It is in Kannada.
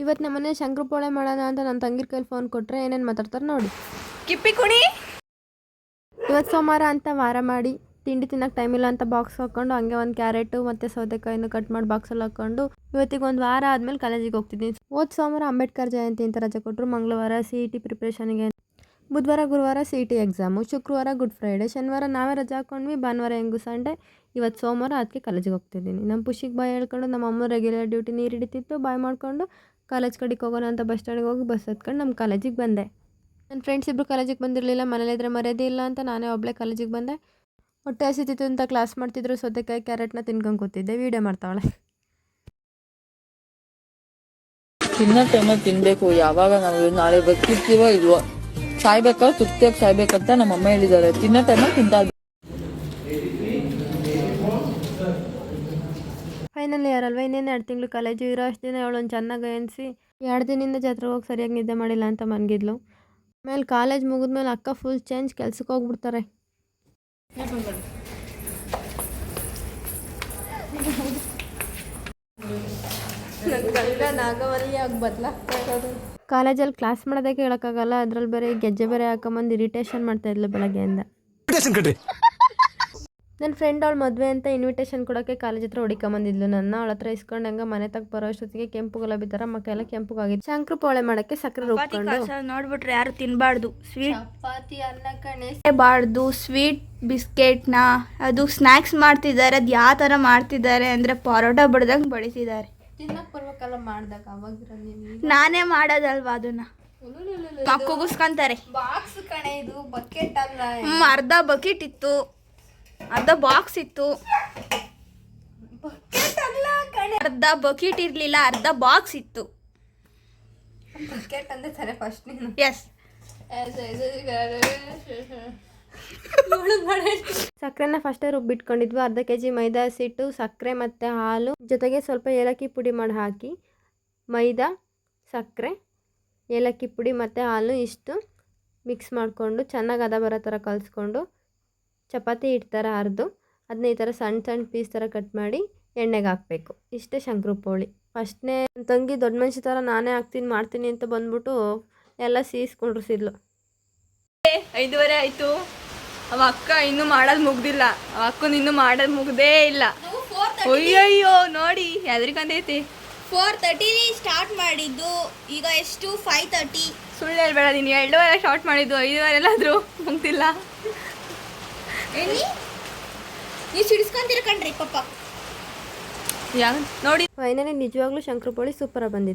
ಇವತ್ತು ನಮ್ಮನೆ ಶಂಕರಪೋಳೆ ಮಾಡೋಣ ಅಂತ ನನ್ನ ತಂಗಿರ ಕೈಲಿ ಫೋನ್ ಕೊಟ್ಟರೆ ಏನೇನು ಮಾತಾಡ್ತಾರೆ ನೋಡಿ. ಕಿಪ್ಪಿ ಕುಣಿ! ಇವತ್ತು ಸೋಮವಾರ ಅಂತ ವಾರ ಮಾಡಿ ತಿಂಡಿ ತಿನ್ನೋಕೆ ಟೈಮ್ ಇಲ್ಲ ಅಂತ ಬಾಕ್ಸ್ ಹಾಕ್ಕೊಂಡು ಹಂಗೆ ಒಂದು ಕ್ಯಾರೆಟು ಮತ್ತು ಸೌತೆಕಾಯಿನ ಕಟ್ ಮಾಡಿ ಬಾಕ್ಸಲ್ಲಿ ಹಾಕ್ಕೊಂಡು ಇವತ್ತಿಗೆ ಒಂದು ವಾರ ಆದಮೇಲೆ ಕಾಲೇಜಿಗೆ ಹೋಗ್ತಿದ್ದೀನಿ ಹೋದ ಸೋಮವಾರ ಅಂಬೇಡ್ಕರ್ ಜಯಂತಿ ಅಂತ ರಜೆ ಕೊಟ್ಟರು ಮಂಗಳವಾರ ಸಿ ಇ ಟಿ ಪ್ರಿಪ್ರೇಷನ್ಗೆ ಬುಧವಾರ ಗುರುವಾರ ಸಿ ಇ ಟಿ ಎಕ್ಸಾಮು ಶುಕ್ರವಾರ ಗುಡ್ ಫ್ರೈಡೆ ಶನಿವಾರ ನಾವೇ ರಜೆ ಹಾಕ್ಕೊಂಡ್ವಿ ಭಾನುವಾರ ಹೆಂಗು ಸಂಡೆ ಇವತ್ತು ಸೋಮವಾರ ಅದಕ್ಕೆ ಕಾಲೇಜಿಗೆ ಹೋಗ್ತಿದ್ದೀನಿ. ನಮ್ಮ ಪುಷಿಗೆ ಬಾಯ್ ಹೇಳ್ಕೊಂಡು ನಮ್ಮ ಅಮ್ಮ ರೆಗ್ಯುಲರ್ ಡ್ಯೂಟಿ ನೀರು ಹಿಡಿತಿತ್ತು ಬಾಯ್ ಮಾಡಿಕೊಂಡು ಕಾಲೇಜ್ ಕಡೆಗೆ ಹೋಗೋಣ ಅಂತ ಬಸ್ ಸ್ಟ್ಯಾಂಡಿಗೆ ಹೋಗಿ ಬಸ್ ಹತ್ಕೊಂಡು ನಮ್ಮ ಕಾಲೇಜಿಗೆ ಬಂದೆ. ನನ್ನ ಫ್ರೆಂಡ್ಸ್ ಇಬ್ಬರು ಕಾಲೇಜಿಗೆ ಬಂದಿರಲಿಲ್ಲ ಮನೇಲಿದ್ರೆ ಮರ್ಯಾದೆ ಇಲ್ಲ ಅಂತ ನಾನೇ ಒಬ್ಬಳೇ ಕಾಲೇಜಿಗೆ ಬಂದೆ. ಹೊಟ್ಟೆ ಹಸಿತಿತ್ತು ಅಂತ ಕ್ಲಾಸ್ ಮಾಡ್ತಿದ್ರು, ಸೌತೆಕಾಯಿ ಕ್ಯಾರೆಟ್ನ ತಿನ್ಕೊಂಡು ಕೂತಿದ್ದೆ ವೀಡಿಯೋ ಮಾಡ್ತಾವಳೆ. ತಿನ್ನೋ ಟೈಮಲ್ಲಿ ತಿನ್ಬೇಕು, ಯಾವಾಗ ನಾವು ನಾಳೆ ಬದುಕಿರ್ತೀವೋ ಇಲ್ವೋ. ಸಾಯ್ಬೇಕಾದ್ರೆ ತೃಪ್ತಿಯಾಗಿ ಸಾಯ್ಬೇಕಂತ ನಮ್ಮ ಅಮ್ಮ ಹೇಳಿದ್ದಾರೆ ತಿನ್ನೋ ಟೈಮಲ್ಲಿ ತಿಂತಾ ಫೈನಲ್ ಇಯರ್ ಅಲ್ವಾ? ಇನ್ನೇನು ಎರಡು ತಿಂಗಳು ಕಾಲೇಜು ಇರೋ ಅಷ್ಟು ದಿನ ಒಂದು ಚೆನ್ನಾಗಿ ಎನಿಸಿ ಎರಡು ದಿನದಿಂದ ಜಾತ್ರೆ ಹೋಗಿ ಸರಿಯಾಗಿ ನಿದ್ದೆ ಮಾಡಿಲ್ಲ ಅಂತ ಮನ್ಗಿದ್ಲು. ಆಮೇಲೆ ಕಾಲೇಜ್ ಮುಗಿದ್ಮೇಲೆ ಅಕ್ಕ ಫುಲ್ ಚೇಂಜ್ ಕೆಲ್ಸಕ್ಕೆ ಹೋಗ್ಬಿಡ್ತಾರೆ. ಕಾಲೇಜಲ್ಲಿ ಕ್ಲಾಸ್ ಮಾಡೋದಕ್ಕೆ ಹೇಳೋಕ್ಕಾಗಲ್ಲ ಅದ್ರಲ್ಲಿ ಬೇರೆ ಗೆಜ್ಜೆ ಬೇರೆ ಹಾಕೊಂಬಂದು ಇರಿಟೇಷನ್ ಮಾಡ್ತಾ ಇದ್ಲು ಬೆಳಗ್ಗೆಯಿಂದ. ನನ್ನ ಫ್ರೆಂಡ್ ಅವಳು ಮದುವೆ ಅಂತ ಇನ್ವಿಟೇಷನ್ ಕೊಡೋಕ್ಕೆ ಕಾಲೇಜ್ ಹತ್ರ ಹೊಡಿಕೊಂಬಂದಿದ್ಲು. ನನ್ನ ಅವಳ ಹತ್ರ ಇಸ್ಕೊಂಡಂಗ ಮನೆ ತಗ ಬರೋ ಅಷ್ಟೊತ್ತಿಗೆ ಕೆಂಪು ಗುಲಾಬಿ ಥರ ಮಕ್ಕೆಲ್ಲ ಕೆಂಪುಗಾಗಿತ್ತು. ಶಂಕರ್ ಪೋಳೆ ಮಾಡೋಕ್ಕೆ ಸಕ್ಕರೆ ರುಬ್ಕೊಂಡು. ನೋಡ್ಬಿಟ್ರೆ ಯಾರು ತಿನ್ಬಾರ್ದು. ಸ್ವೀಟ್ ಚಪಾತಿ ಅನ್ನ ಕಣೆ. ಬಾರ್ದು ಸ್ವೀಟ್ ಬಿಸ್ಕೆಟ್ನ ಅದು ಸ್ನ್ಯಾಕ್ಸ್ ಮಾಡ್ತಿದ್ದಾರೆ. ಅದು ಯಾವ ಥರ ಮಾಡ್ತಿದ್ದಾರೆ ಅಂದರೆ ಪರೋಟ ಬಡ್ದಂಗೆ ಬಡಿಸಿದ್ದಾರೆ. ತಿನ್ನಕ್ಕೆ ಬರ್ಬೇಕಲ್ಲ ಮಾಡ್ದಾಗ ನಾನೇ ಮಾಡೋದಲ್ವಾ ಅದನ್ನ? ಕುಗಿಸ್ಕೊಂತಾರೆ ಬಾಕ್ಸ್ ಕಣೆ ಇದು ಬಕೆಟ್ ಅಲ್ಲ. ಅರ್ಧ ಬಕೆಟ್ ಇತ್ತು. ಅರ್ಧ ಬಾಕ್ಸ್ ಇತ್ತು. ಅರ್ಧ ಬಕೆಟ್ ಇರಲಿಲ್ಲ ಅರ್ಧ ಬಾಕ್ಸ್ ಇತ್ತು. ಬಕೆಟ್ ಅಂದ್ರೆ ಸರಿ ಫಸ್ಟ್ ನೀನು. ಎಸ್ ಸಕ್ಕರೆನ ಫಸ್ಟೇ ರುಬ್ಬಿಟ್ಕೊಂಡಿದ್ವಿ ಅರ್ಧ ಕೆ ಜಿ ಮೈದಾ ಹಸಿಟ್ಟು ಸಕ್ಕರೆ ಮತ್ತು ಹಾಲು. ಜೊತೆಗೆ ಸ್ವಲ್ಪ ಏಲಕ್ಕಿ ಪುಡಿ ಮಾಡಿ ಹಾಕಿ. ಮೈದಾ ಸಕ್ಕರೆ ಏಲಕ್ಕಿ ಪುಡಿ ಮತ್ತು ಹಾಲು ಇಷ್ಟು ಮಿಕ್ಸ್ ಮಾಡಿಕೊಂಡು ಚೆನ್ನಾಗಿ ಅದ ಬರೋ ಥರ ಕಲಿಸ್ಕೊಂಡು ಚಪಾತಿ ಹಿಟ್ಟು ಥರ ಅರ್ದು ಅದನ್ನ ಈ ಥರ ಸಣ್ಣ ಸಣ್ಣ ಪೀಸ್ ಥರ ಕಟ್ ಮಾಡಿ ಎಣ್ಣೆಗೆ ಹಾಕಬೇಕು. ಇಷ್ಟೇ ಶಂಕರು ಪೋಳಿ. ಫಸ್ಟ್ನೇ ತಂಗಿ ದೊಡ್ಡ ಮನುಷ್ಯ ಥರ ನಾನೇ ಹಾಕ್ತೀನಿ ಮಾಡ್ತೀನಿ ಅಂತ ಬಂದ್ಬಿಟ್ಟು ಎಲ್ಲ ಸೀಸ್ಕೊಂಡಿಸಿದ್ಲು ಐದುವರೆ ಆಯಿತು. ಅವ ಅಕ್ಕ ಇನ್ನೂ ಮಾಡೋದು ಮುಗ್ದಿಲ್ಲ. ಅವ ಅಕ್ಕನ ಇನ್ನೂ ಮಾಡೋದು ಮುಗ್ದೇ ಇಲ್ಲ. ಅಯ್ಯಯ್ಯೋ ನೋಡಿ ಎದ್ರಿಕಂದೈತಿ ಫೋರ್ ತರ್ಟಿ ಸ್ಟಾರ್ಟ್ ಮಾಡಿದ್ದು. ಈಗ ಎಷ್ಟು? ಫೈವ್ ತರ್ಟಿ ಸುಳ್ಳು ಹೇಳ್ಬೇಡ ನೀನು. ಎರಡುವರೆ ಸ್ಟಾರ್ಟ್ ಮಾಡಿದ್ದು. ಐದುವರೆ ಎಲ್ಲಾದರೂ ಮುಗ್ದಿಲ್ಲ. ಎಲ್ಲಿ ನೀವು ಸಿಡಿಸ್ಕೊಂತೀರ ಕಣ್ರಿ ಪಪ್ಪ ಯಾ ನೋಡಿ. ಫೈನಲಿ ನಿಜವಾಗ್ಲೂ ಶಂಕರ್ ಪೋಳಿ ಸೂಪರಾಗಿ ಬಂದಿತ್ತು